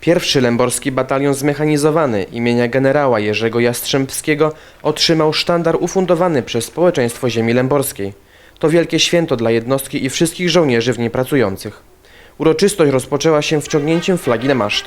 Pierwszy Lęborski Batalion Zmechanizowany imienia generała Jerzego Jastrzębskiego otrzymał sztandar ufundowany przez społeczeństwo ziemi lęborskiej. To wielkie święto dla jednostki i wszystkich żołnierzy w niej pracujących. Uroczystość rozpoczęła się wciągnięciem flagi na maszt.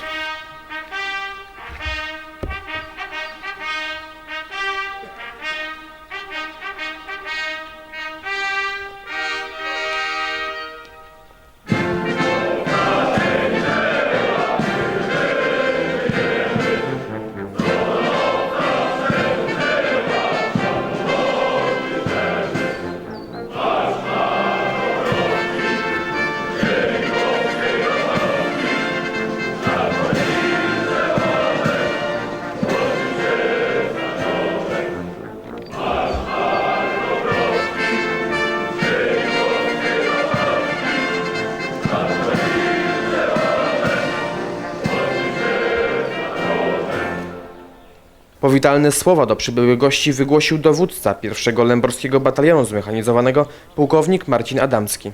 Powitalne słowa do przybyłych gości wygłosił dowódca pierwszego Lęborskiego Batalionu Zmechanizowanego pułkownik Marcin Adamski.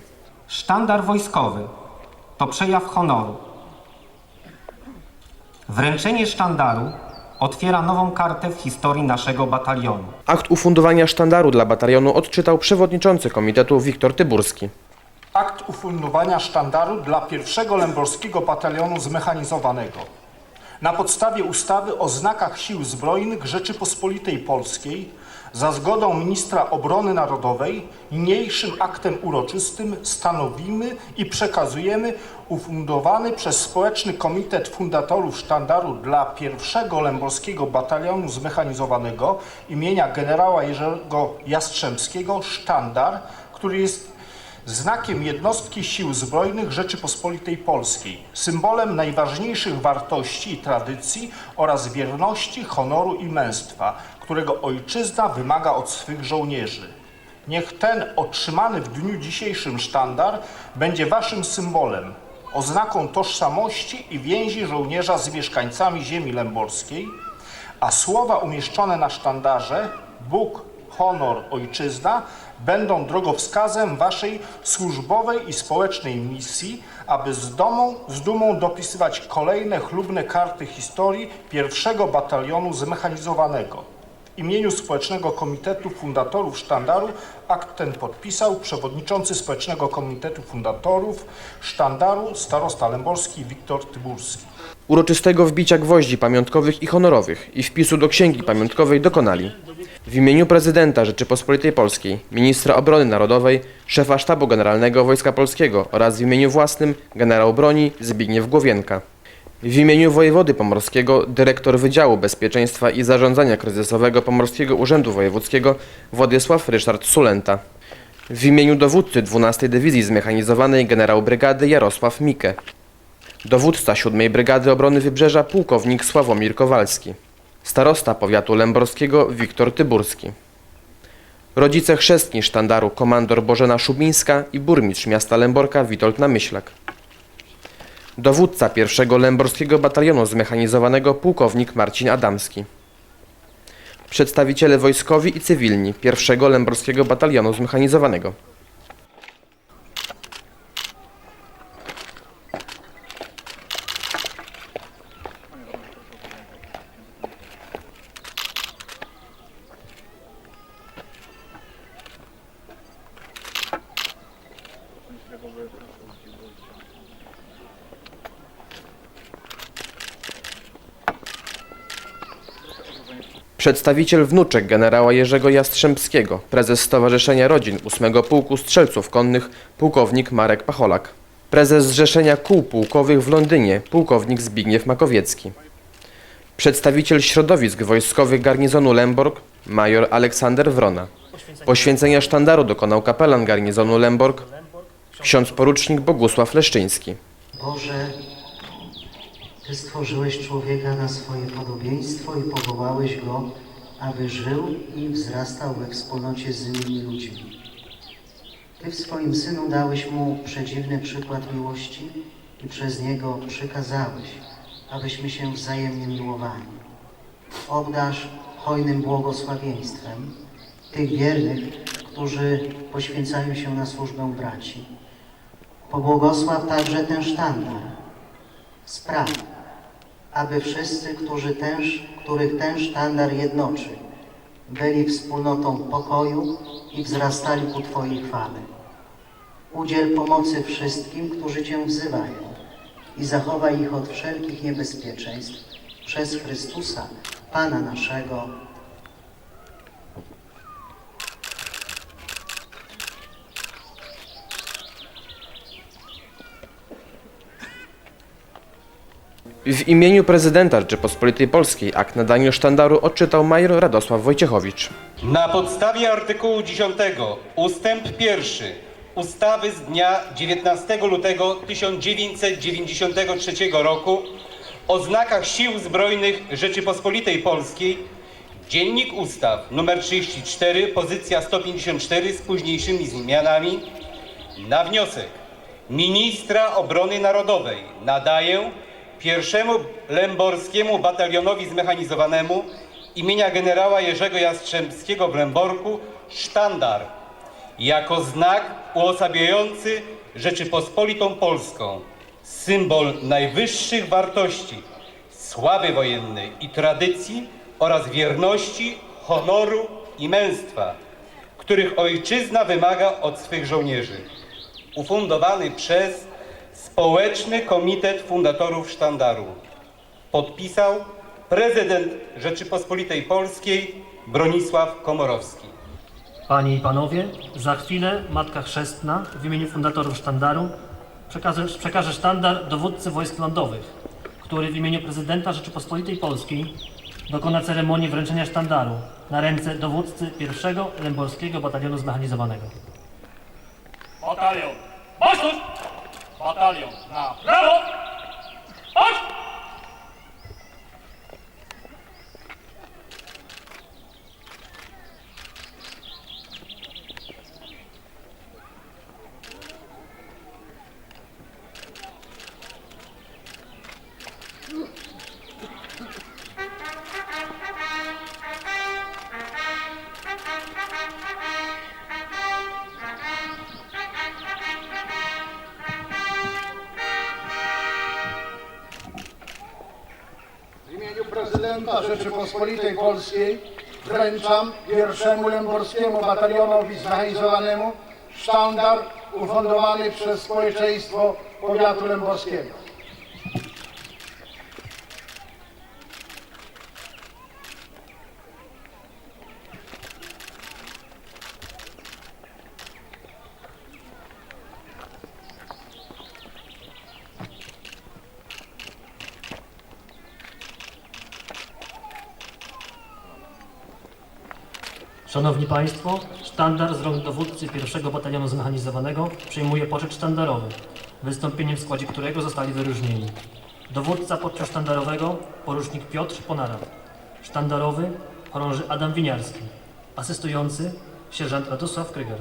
Sztandar wojskowy to przejaw honoru. Wręczenie sztandaru otwiera nową kartę w historii naszego batalionu. Akt ufundowania sztandaru dla batalionu odczytał przewodniczący komitetu Wiktor Tyburski. Akt ufundowania sztandaru dla pierwszego Lęborskiego Batalionu Zmechanizowanego. Na podstawie ustawy o znakach Sił Zbrojnych Rzeczypospolitej Polskiej za zgodą Ministra Obrony Narodowej niniejszym aktem uroczystym stanowimy i przekazujemy ufundowany przez Społeczny Komitet Fundatorów Sztandaru dla pierwszego Lęborskiego Batalionu Zmechanizowanego imienia generała Jerzego Jastrzębskiego sztandar, który jest znakiem jednostki Sił Zbrojnych Rzeczypospolitej Polskiej, symbolem najważniejszych wartości i tradycji oraz wierności, honoru i męstwa, którego ojczyzna wymaga od swych żołnierzy. Niech ten otrzymany w dniu dzisiejszym sztandar będzie waszym symbolem, oznaką tożsamości i więzi żołnierza z mieszkańcami ziemi lęborskiej, a słowa umieszczone na sztandarze Bóg, honor, ojczyzna będą drogowskazem waszej służbowej i społecznej misji, aby z, domą, z dumą dopisywać kolejne chlubne karty historii pierwszego batalionu zmechanizowanego. W imieniu Społecznego Komitetu Fundatorów Sztandaru akt ten podpisał przewodniczący Społecznego Komitetu Fundatorów Sztandaru starosta lęborski Wiktor Tyburski. Uroczystego wbicia gwoździ pamiątkowych i honorowych i wpisu do księgi pamiątkowej dokonali w imieniu prezydenta Rzeczypospolitej Polskiej, ministra obrony narodowej, szefa sztabu generalnego Wojska Polskiego oraz w imieniu własnym generał broni Zbigniew Głowienka. W imieniu wojewody pomorskiego dyrektor Wydziału Bezpieczeństwa i Zarządzania Kryzysowego Pomorskiego Urzędu Wojewódzkiego Władysław Ryszard Sulenta. W imieniu dowódcy 12 Dywizji Zmechanizowanej generał brygady Jarosław Mikę. Dowódca 7 Brygady Obrony Wybrzeża pułkownik Sławomir Kowalski. Starosta powiatu lęborskiego Wiktor Tyburski. Rodzice chrzestni sztandaru komandor Bożena Szubińska i burmistrz miasta Lęborka Witold Namyślak. Dowódca pierwszego Lęborskiego Batalionu Zmechanizowanego pułkownik Marcin Adamski. Przedstawiciele wojskowi i cywilni pierwszego Lęborskiego Batalionu Zmechanizowanego. Przedstawiciel wnuczek generała Jerzego Jastrzębskiego, prezes Stowarzyszenia Rodzin 8 Pułku Strzelców Konnych, pułkownik Marek Pacholak. Prezes Zrzeszenia Kół Pułkowych w Londynie, pułkownik Zbigniew Makowiecki. Przedstawiciel środowisk wojskowych garnizonu Lemborg, major Aleksander Wrona. Poświęcenia sztandaru dokonał kapelan garnizonu Lemborg, ksiądz porucznik Bogusław Leszczyński. Boże, Ty stworzyłeś człowieka na swoje podobieństwo i powołałeś go, aby żył i wzrastał we wspólnocie z innymi ludźmi. Ty w swoim Synu dałeś mu przedziwny przykład miłości i przez niego przykazałeś, abyśmy się wzajemnie miłowali. Obdasz hojnym błogosławieństwem tych wiernych, którzy poświęcają się na służbę braci. Pobłogosław także ten sztandar. Spraw, aby wszyscy, którzy ten, których ten sztandar jednoczy, byli wspólnotą pokoju i wzrastali ku Twojej chwale. Udziel pomocy wszystkim, którzy Cię wzywają i zachowaj ich od wszelkich niebezpieczeństw przez Chrystusa, Pana naszego. W imieniu prezydenta Rzeczypospolitej Polskiej akt nadania sztandaru odczytał major Radosław Wojciechowicz. Na podstawie artykułu 10 ustęp 1 ustawy z dnia 19 lutego 1993 roku o znakach Sił Zbrojnych Rzeczypospolitej Polskiej Dziennik Ustaw nr 34 pozycja 154 z późniejszymi zmianami na wniosek ministra obrony narodowej nadaję pierwszemu Lęborskiemu Batalionowi Zmechanizowanemu imienia generała Jerzego Jastrzębskiego w Lęborku sztandar jako znak uosabiający Rzeczypospolitą Polską, symbol najwyższych wartości, sławy wojennej i tradycji oraz wierności, honoru i męstwa, których ojczyzna wymaga od swych żołnierzy. Ufundowany przez Społeczny Komitet Fundatorów Sztandaru. Podpisał prezydent Rzeczypospolitej Polskiej Bronisław Komorowski. Panie i Panowie, za chwilę Matka Chrzestna w imieniu fundatorów sztandaru przekaże, przekaże sztandar dowódcy wojsk lądowych, który w imieniu prezydenta Rzeczypospolitej Polskiej dokona ceremonii wręczenia sztandaru na ręce dowódcy pierwszego Lęborskiego Batalionu Zmechanizowanego. Batalion! Mocność! Batalion na prawo! Prezydenta Rzeczypospolitej Polskiej wręczam pierwszemu Lęborskiemu Batalionowi Zmechanizowanemu sztandar ufundowany przez społeczeństwo powiatu lęborskiego. Szanowni Państwo, sztandar z rąk dowódcy pierwszego Batalionu Zmechanizowanego przyjmuje poczet sztandarowy, wystąpieniem w składzie którego zostali wyróżnieni. Dowódca podczas sztandarowego porucznik Piotr Ponarat. Sztandarowy chorąży Adam Winiarski. Asystujący sierżant Radosław Kryger.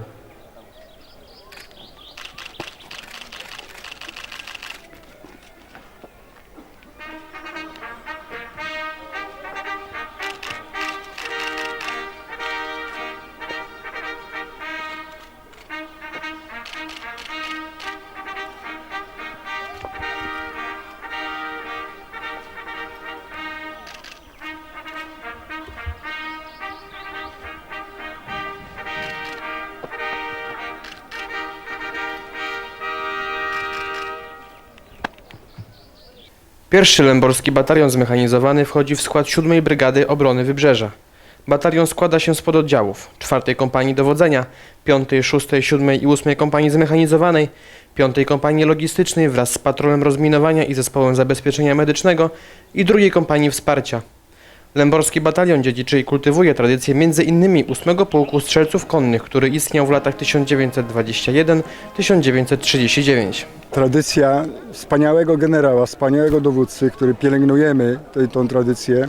Pierwszy Lęborski Batalion Zmechanizowany wchodzi w skład 7 Brygady Obrony Wybrzeża. Batalion składa się z pododdziałów 4 Kompanii Dowodzenia, 5, 6, 7 i 8 Kompanii Zmechanizowanej, 5 Kompanii Logistycznej wraz z patrolem rozminowania i zespołem zabezpieczenia medycznego i 2 Kompanii Wsparcia. Lęborski Batalion dziedziczy i kultywuje tradycję m.in. 8 Pułku Strzelców Konnych, który istniał w latach 1921-1939. tradycja wspaniałego generała, wspaniałego dowódcy, który pielęgnujemy tę, tradycję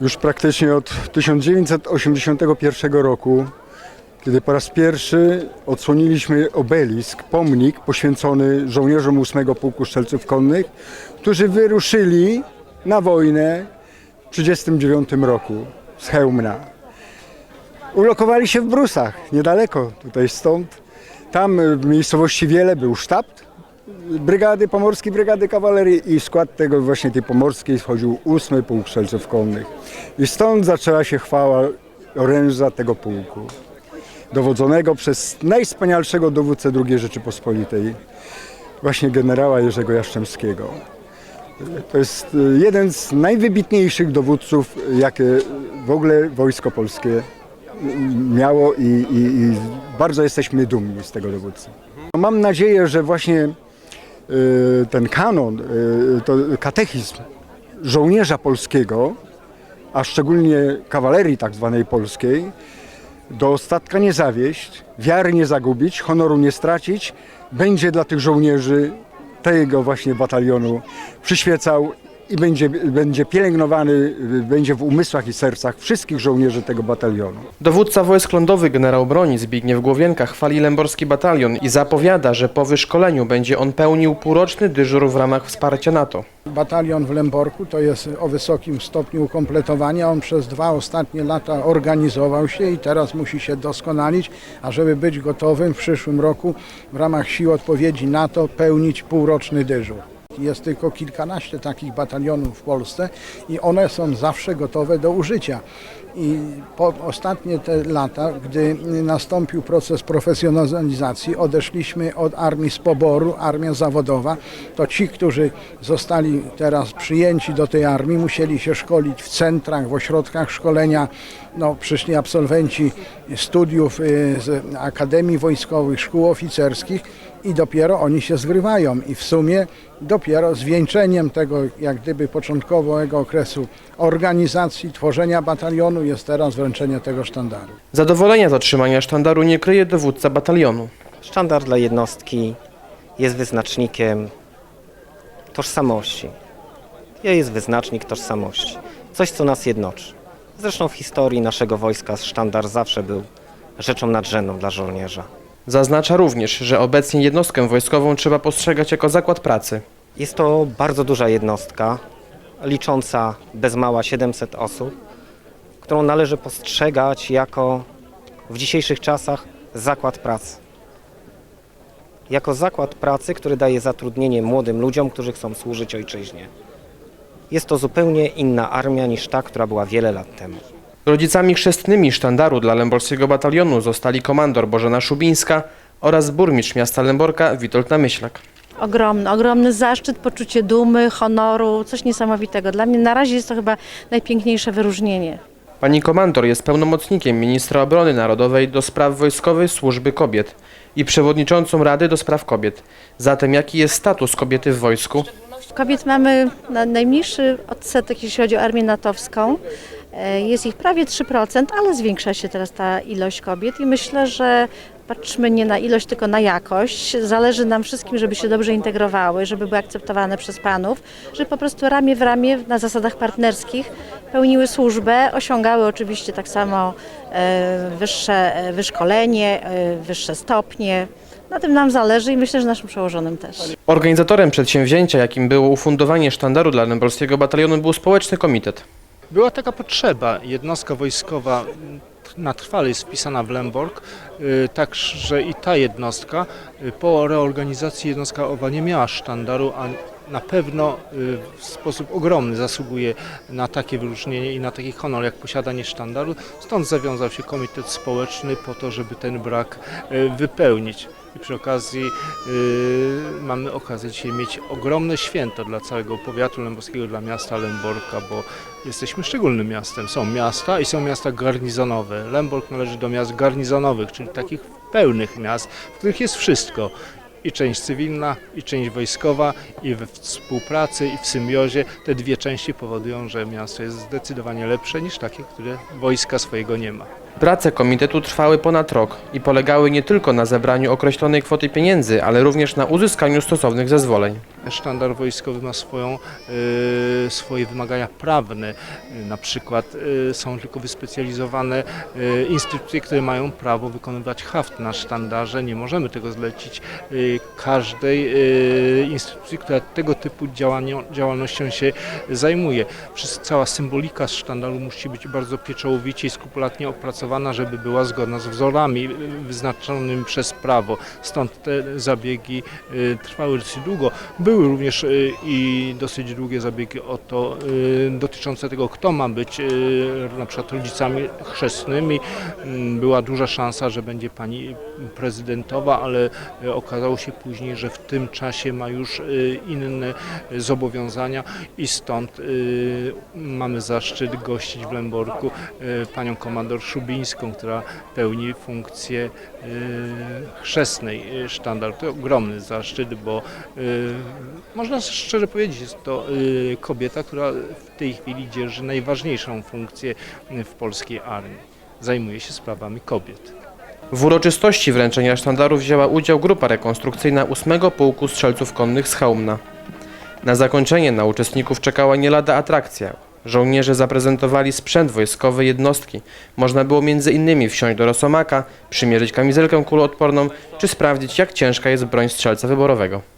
już praktycznie od 1981 roku, kiedy po raz pierwszy odsłoniliśmy obelisk, pomnik poświęcony żołnierzom 8 Pułku Strzelców Konnych, którzy wyruszyli na wojnę 1939 roku z Chełmna. Ulokowali się w Brusach, niedaleko tutaj stąd. Tam w miejscowości Wiele był sztab brygady, pomorskiej brygady kawalerii i skład tego właśnie tej pomorskiej wchodził ósmy pułk strzelców konnych. I stąd zaczęła się chwała oręża tego pułku, dowodzonego przez najwspanialszego dowódcę II Rzeczypospolitej, właśnie generała Jerzego Jaszczemskiego. To jest y, jeden z najwybitniejszych dowódców, jakie w ogóle Wojsko Polskie miało i, i, i bardzo jesteśmy dumni z tego dowódcy. Mam nadzieję, że właśnie y, ten kanon, y, to katechizm żołnierza polskiego, a szczególnie kawalerii tak zwanej polskiej, do ostatka nie zawieść, wiary nie zagubić, honoru nie stracić, będzie dla tych żołnierzy tego właśnie batalionu przyświecał i będzie, będzie pielęgnowany, będzie w umysłach i sercach wszystkich żołnierzy tego batalionu. Dowódca wojsk lądowych generał broni Zbigniew Główienka chwali Lęborski Batalion i zapowiada, że po wyszkoleniu będzie on pełnił półroczny dyżur w ramach wsparcia NATO. Batalion w Lęborku to jest o wysokim stopniu ukompletowania. On przez dwa ostatnie lata organizował się i teraz musi się doskonalić, ażeby być gotowym w przyszłym roku w ramach sił odpowiedzi NATO pełnić półroczny dyżur. Jest tylko kilkanaście takich batalionów w Polsce i one są zawsze gotowe do użycia. I po ostatnie te lata, gdy nastąpił proces profesjonalizacji, odeszliśmy od armii z poboru, armia zawodowa, to ci, którzy zostali teraz przyjęci do tej armii, musieli się szkolić w centrach, w ośrodkach szkolenia. No, przyszli absolwenci studiów y, z akademii wojskowych, szkół oficerskich i dopiero oni się zgrywają. I w sumie dopiero zwieńczeniem tego, jak gdyby początkowego okresu organizacji, tworzenia batalionu jest teraz wręczenie tego sztandaru. Zadowolenia z otrzymania sztandaru nie kryje dowódca batalionu. Sztandar dla jednostki jest wyznacznikiem tożsamości. Jest wyznacznik tożsamości. Coś, co nas jednoczy. Zresztą w historii naszego wojska sztandar zawsze był rzeczą nadrzędną dla żołnierza. Zaznacza również, że obecnie jednostkę wojskową trzeba postrzegać jako zakład pracy. Jest to bardzo duża jednostka, licząca bez mała 700 osób, którą należy postrzegać jako w dzisiejszych czasach zakład pracy. Jako zakład pracy, który daje zatrudnienie młodym ludziom, którzy chcą służyć ojczyźnie. Jest to zupełnie inna armia niż ta, która była wiele lat temu. Rodzicami chrzestnymi sztandaru dla Lęborskiego Batalionu zostali komandor Bożena Szubińska oraz burmistrz miasta Lęborka Witold Namyślak. Ogromny, ogromny zaszczyt, poczucie dumy, honoru, coś niesamowitego. Dla mnie na razie jest to chyba najpiękniejsze wyróżnienie. Pani komandor jest pełnomocnikiem ministra obrony narodowej do spraw wojskowej służby kobiet i przewodniczącą Rady do spraw kobiet. Zatem jaki jest status kobiety w wojsku? Kobiet mamy na najmniejszy odsetek, jeśli chodzi o armię natowską. E, Jest ich prawie 3%, ale zwiększa się teraz ta ilość kobiet i myślę, że patrzmy nie na ilość, tylko na jakość. Zależy nam wszystkim, żeby się dobrze integrowały, żeby były akceptowane przez panów, żeby po prostu ramię w ramię na zasadach partnerskich pełniły służbę, osiągały oczywiście tak samo e, wyższe e, wyszkolenie, wyższe stopnie. Na tym nam zależy i myślę, że naszym przełożonym też. Organizatorem przedsięwzięcia, jakim było ufundowanie sztandaru dla Lęborskiego Batalionu, był społeczny komitet. Była taka potrzeba. Jednostka wojskowa na trwale jest wpisana w Lemborg, y, także i ta jednostka y, po reorganizacji jednostka owa nie miała sztandaru, a na pewno y, w sposób ogromny zasługuje na takie wyróżnienie i na taki honor jak posiadanie sztandaru. Stąd zawiązał się komitet społeczny po to, żeby ten brak wypełnić. I przy okazji y, mamy okazję dzisiaj mieć ogromne święto dla całego powiatu lęborskiego, dla miasta Lęborka, bo jesteśmy szczególnym miastem. Są miasta i są miasta garnizonowe. Lęborg należy do miast garnizonowych, czyli takich pełnych miast, w których jest wszystko. I część cywilna, i część wojskowa, i we współpracy, i w symbiozie. Te dwie części powodują, że miasto jest zdecydowanie lepsze niż takie, które wojska swojego nie ma. Prace komitetu trwały ponad rok i polegały nie tylko na zebraniu określonej kwoty pieniędzy, ale również na uzyskaniu stosownych zezwoleń. Sztandar wojskowy ma swoją, y, swoje wymagania prawne. Y, Na przykład y, są tylko wyspecjalizowane instytucje, które mają prawo wykonywać haft na sztandarze. Nie możemy tego zlecić każdej instytucji, która tego typu działalnością się zajmuje. Cała symbolika sztandaru musi być bardzo pieczołowicie i skrupulatnie opracowana dopracowana, żeby była zgodna z wzorami wyznaczonymi przez prawo. Stąd te zabiegi y, trwały dosyć długo. Były również y, i dosyć długie zabiegi o to y, dotyczące tego, kto ma być na przykład rodzicami chrzestnymi. Mm, Była duża szansa, że będzie pani prezydentowa, ale okazało się później, że w tym czasie ma już inne zobowiązania i stąd mamy zaszczyt gościć w Lęborku panią komandor Szubińską, która pełni funkcję y, chrzestnej y, sztandaru. To ogromny zaszczyt, bo y, można szczerze powiedzieć, jest to kobieta, która w tej chwili dzierży najważniejszą funkcję w polskiej armii. Zajmuje się sprawami kobiet. W uroczystości wręczenia sztandaru wzięła udział grupa rekonstrukcyjna 8 Pułku Strzelców Konnych z Chełmna. Na zakończenie na uczestników czekała nie lada atrakcja. Żołnierze zaprezentowali sprzęt wojskowy jednostki. Można było między innymi wsiąść do rosomaka, przymierzyć kamizelkę kuloodporną, czy sprawdzić jak ciężka jest broń strzelca wyborowego.